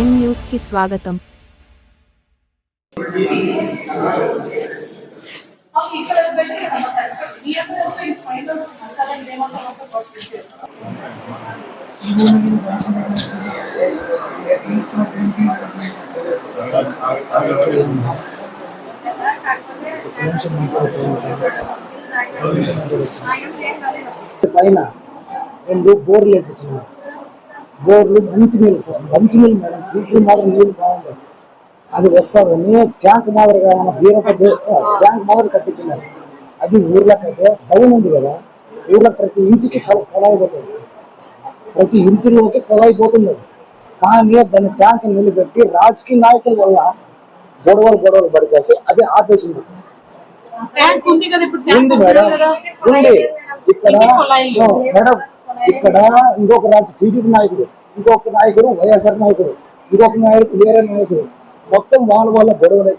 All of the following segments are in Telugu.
ప్రైమ్ న్యూస్కి స్వాగతం పైన రెండు బోర్లు వేయించినాయి బోర్లు మంచి నీళ్ళు సార్ మంచి నీళ్ళు మేడం. ఫిల్టర్ మాత్రం నీళ్ళు బాగుండదు అది వస్తుందని ట్యాంక్ మాదిరిగా మన బీరపడ్డ ట్యాంక్ మాదిరి కట్టించినారు అది ఊర్లోకి అయితే డౌన్ ఉంది కదా. ఊర్లో ప్రతి ఇంటికి కొల- కొలాయి పోతుంది ప్రతి ఇంటిలోకి కొలాయి పోతుంది కానీ దాన్ని ట్యాంక్ నిలబెట్టి రాజకీయ నాయకుల వల్ల గొడవలు గొడవలు పడికేసి అది ఆపేసింది. ఉంది మేడం. ఉంది ఇక్కడ మేడం ఇక్కడ ఇంకొక రాజు టీడీపీ నాయకుడు ఇంకొక నాయకుడు వైఎస్ఆర్ నాయకుడు ఇంకొక నాయకుడు వేరే నాయకుడు. మొత్తం వాళ్ళ వల్ల గొడవలు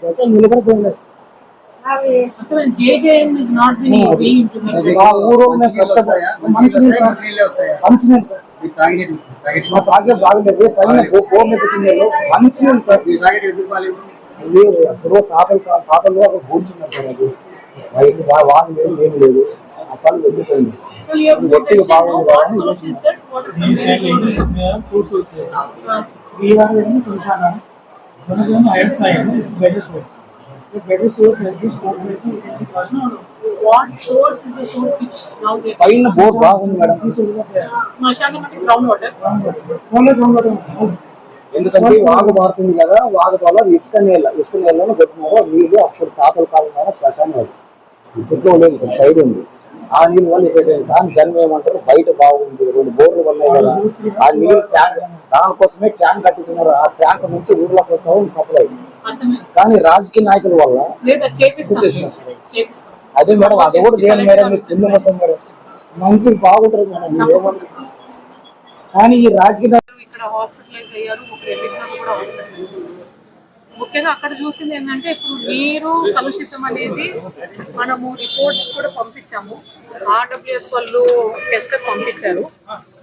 being being implemented. మా ఊరు కష్టపడి మంచినీళ్ళు సార్. మంచినీళ్ళు సార్. మా తాగే బాగలేదు పైన ఎక్కించినారు మంచినీళ్ళు సార్. లేదు ఎప్పుడో తాతలు తాతలు అక్కడ కూర్చున్నారు సార్ అది. బయట వా- వాన లేదు ఏం లేదు. అసలు వెళ్ళిపోయింది Well, you have to గట్టిగా say, బాగుంది what కదా అని source is that? What is the base Uh, వీఆర్ఎన్ శ్మశానం మనకేమో ఐరన్ సాయం it's better source better source he's been start no, no. What source is the source which now they పైన బోర్ బాగుంది మేడం శ్మశానం అంటే గ్రౌండ్ వాటర్ ఎందుకంటే వాగు మారుతుంది కదా వాగు వల్ల ఇసుక నీళ్ళ ఇసుక నీళ్ళలో పెట్టినారు నీళ్ళు అప్పుడు తాతల కాలం ద్వారా శ్మశానం అది ఇప్పట్లో లేదు ఇక్కడ సైడ్ ఉంది ఆ నీళ్ళు వల్ల ఇక్కడ కానీ జనం ఏమంటారు? బయట బాగుంది రెండు బోర్లు ఉన్నాయి కదా. ఆ నీళ్ళు ట్యాంక్ దానికోసమే ట్యాంక్ కట్టించినారు ఆ ట్యాంక్ నుంచి ఊర్లోకి వస్తావు సప్లై కానీ రాజకీయ నాయకుల వల్ల అదే మేడం అది కూడా చేయండి మేడం మీరు చిన్న వస్తాం మేడం. మంచిది బాగుంటుంది మేడం మీరు ఏమంటారు? కానీ ఈ రాజకీయ ఇక్కడ హాస్పిటలైజ్ అయ్యారు ఒక ఎలిమినాలు కూడా హాస్పిటలైజ్ ముఖ్యంగా అక్కడ చూసింది ఏంటంటే ఇప్పుడు నీరు కలుషితం అనేది మనము రిపోర్ట్స్ కూడా పంపించాము. ఆర్డబ్ల్యూఎస్ వాళ్ళు టెస్ట్ పంపించారు.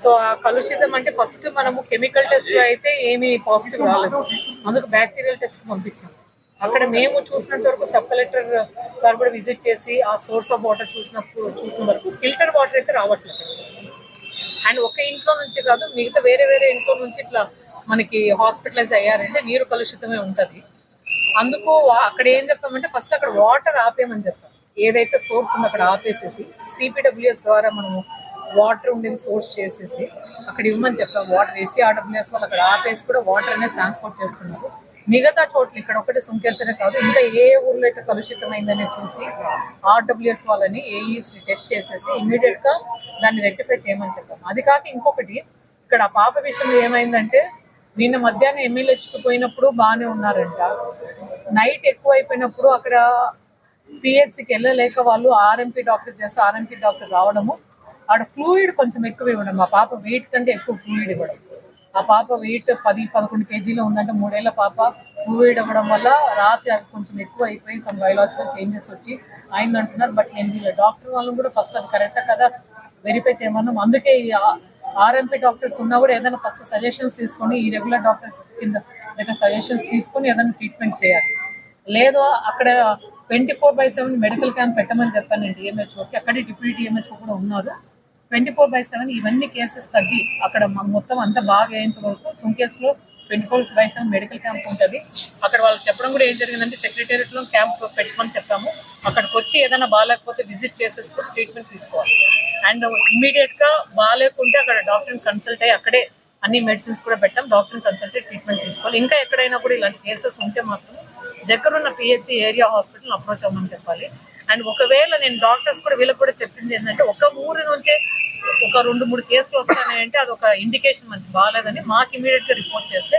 సో ఆ కలుషితం అంటే ఫస్ట్ మనము కెమికల్ టెస్ట్ అయితే ఏమీ పాజిటివ్ రాలేదు. అందుకు బ్యాక్టీరియల్ టెస్ట్ పంపించాము. అక్కడ మేము చూసినంత వరకు సబ్ కలెక్టర్ గారు కూడా విజిట్ చేసి ఆ సోర్స్ ఆఫ్ వాటర్ చూసినప్పుడు చూసిన వరకు ఫిల్టర్ వాటర్ అయితే రావట్లేదు. అండ్ ఒక ఇంట్లో నుంచి కాదు మిగతా వేరే వేరే ఇంట్లో నుంచి ఇట్లా మనకి హాస్పిటలైజ్ అయ్యారంటే నీరు కలుషితమే ఉంటది. అందుకు వా- అక్కడ ఏం చెప్పామంటే ఫస్ట్ అక్కడ వాటర్ ఆపేయమని చెప్పాం ఏదైతే సోర్స్ ఉందో అక్కడ ఆపేసేసి సిపిడబ్ల్యూఎస్ ద్వారా మనము వాటర్ ఉండేది సోర్స్ చేసేసి అక్కడ ఇవ్వమని చెప్పాం వాటర్ ఏసీ ఆర్డబ్ల్యూఎస్ వాళ్ళు అక్కడ ఆపేసి కూడా వాటర్ అనేది ట్రాన్స్పోర్ట్ చేస్తున్నారు. మిగతా చోట్ల ఇక్కడ ఒకటి సుంకేశ్వరే కాదు ఇంకా ఏ ఊర్లో అయితే కలుషితమైందని చూసి ఆర్డబ్ల్యూఎస్ వాళ్ళని ఏఈస్ టెస్ట్ చేసేసి ఇమీడియట్గా దాన్ని రెక్టిఫై చేయమని చెప్పాము అది కాక ఇంకొకటి ఇక్కడ ఆ పాప విషయంలో ఏమైందంటే నిన్న మధ్యాహ్నం ఎమ్మెల్యేచ్కి పోయినప్పుడు బాగానే ఉన్నారంట. నైట్ ఎక్కువ అయిపోయినప్పుడు అక్కడ పిహెచ్సికి వెళ్ళలేక వాళ్ళు ఆర్ఎంపీ డాక్టర్ చేస్తే ఆర్ఎంపీ డాక్టర్ రావడము. ఆడ ఫ్లూయిడ్ కొంచెం ఎక్కువ ఇవ్వడం. మా పాప వెయిట్ కంటే ఎక్కువ ఫ్లూయిడ్ ఇవ్వడం. ఆ పాప వెయిట్ పది పదకొండు కేజీలో ఉందంటే మూడేళ్ళ పాప ఫ్లూయిడ్ ఇవ్వడం వల్ల రాత్రి అది కొంచెం ఎక్కువ అయిపోయి సమ్ బయలాజికల్ చేంజెస్ వచ్చి అయిందంటున్నారు. బట్ నేను వీళ్ళ డాక్టర్ వాళ్ళని కూడా ఫస్ట్ అది కరెక్టా కదా? వెరిఫై చేయమన్నాం. అందుకే ఆర్ఎంపీ డాక్టర్స్ ఉన్నా కూడా ఏదైనా ఫస్ట్ సజెషన్స్ తీసుకొని ఈ రెగ్యులర్ డాక్టర్స్ కింద దగ్గర సజెషన్స్ తీసుకొని ఏదైనా ట్రీట్మెంట్ చేయాలి. లేదు అక్కడ twenty four by seven medical camp పెట్టమని చెప్పానండి డిఎంహెచ్ఓకి అక్కడే డిప్యూటీ డిఎంహెచ్ఓ కూడా ఉన్నారు. ట్వంటీ ఫోర్ బై సెవెన్ ఇవన్నీ కేసెస్ తగ్గి అక్కడ మొత్తం అంతా బాగా అయ్యేంత వరకు సుంకేస్లో twenty four by seven medical camp ఉంటుంది. అక్కడ వాళ్ళు చెప్పడం కూడా ఏం జరిగిందంటే సెక్రటేరియట్లో క్యాంప్ పెట్టుకొని చెప్పాము. అక్కడికి వచ్చి ఏదైనా బాగాలేకపోతే విజిట్ చేసేసుకొని ట్రీట్మెంట్ తీసుకోవాలి. అండ్ ఇమీడియట్గా బాగాలేకుంటే అక్కడ డాక్టర్ని కన్సల్ట్ అయ్యి అక్కడే అన్ని మెడిసిన్స్ కూడా పెట్టాం. డాక్టర్ని కన్సల్ట్ అయ్యి ట్రీట్మెంట్ తీసుకోవాలి. ఇంకా ఎక్కడైనా కూడా ఇలాంటి కేసెస్ ఉంటే మాత్రం దగ్గరున్న పిహెచ్సి ఏరియా హాస్పిటల్ అప్రోచ్ అవ్వమని చెప్పాలి. అండ్ ఒకవేళ నేను డాక్టర్స్ కూడా వీళ్ళకి కూడా చెప్పింది ఏంటంటే ఒక ఊరి నుంచే ఒక రెండు మూడు కేసులు వస్తాయంటే అది ఒక ఇండికేషన్ మనకి బాగాలేదని మాకు ఇమీడియట్గా రిపోర్ట్ చేస్తే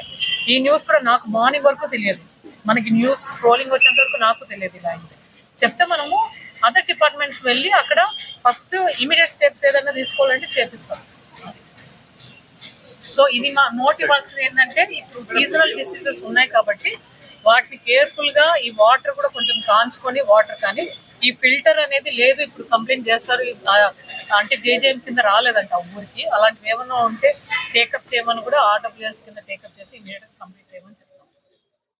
ఈ న్యూస్ కూడా నాకు మార్నింగ్ వరకు తెలియదు. మనకి న్యూస్ స్క్రోలింగ్ వచ్చేంత వరకు నాకు తెలియదు ఇలా అయింది చెప్తే మనము అదర్ డిపార్ట్మెంట్స్ వెళ్ళి అక్కడ ఫస్ట్ ఇమీడియట్ స్టెప్స్ ఏదైనా తీసుకోవాలంటే చేపిస్తాం. సో ఇది మా నోట్ ఇవ్వాల్సింది ఏంటంటే ఇప్పుడు సీజనల్ డిసీజెస్ ఉన్నాయి కాబట్టి వాటిని కేర్ఫుల్గా ఈ వాటర్ కూడా కొంచెం కాంచుకొని వాటర్ కానీ ఈ ఫిల్టర్ అనేది లేదు ఇప్పుడు కంప్లైంట్ చేస్తారు అంటే జేజేఎం కింద రాలేదంట ఊరికి. అలాంటివి ఏమన్నా ఉంటే టేకప్ చేయమని కూడా ఆర్డబ్ల్యూఎస్ కింద టేకప్ చేసి ఇమీడియట్ కంప్లీట్ చేయమని చెప్పారు.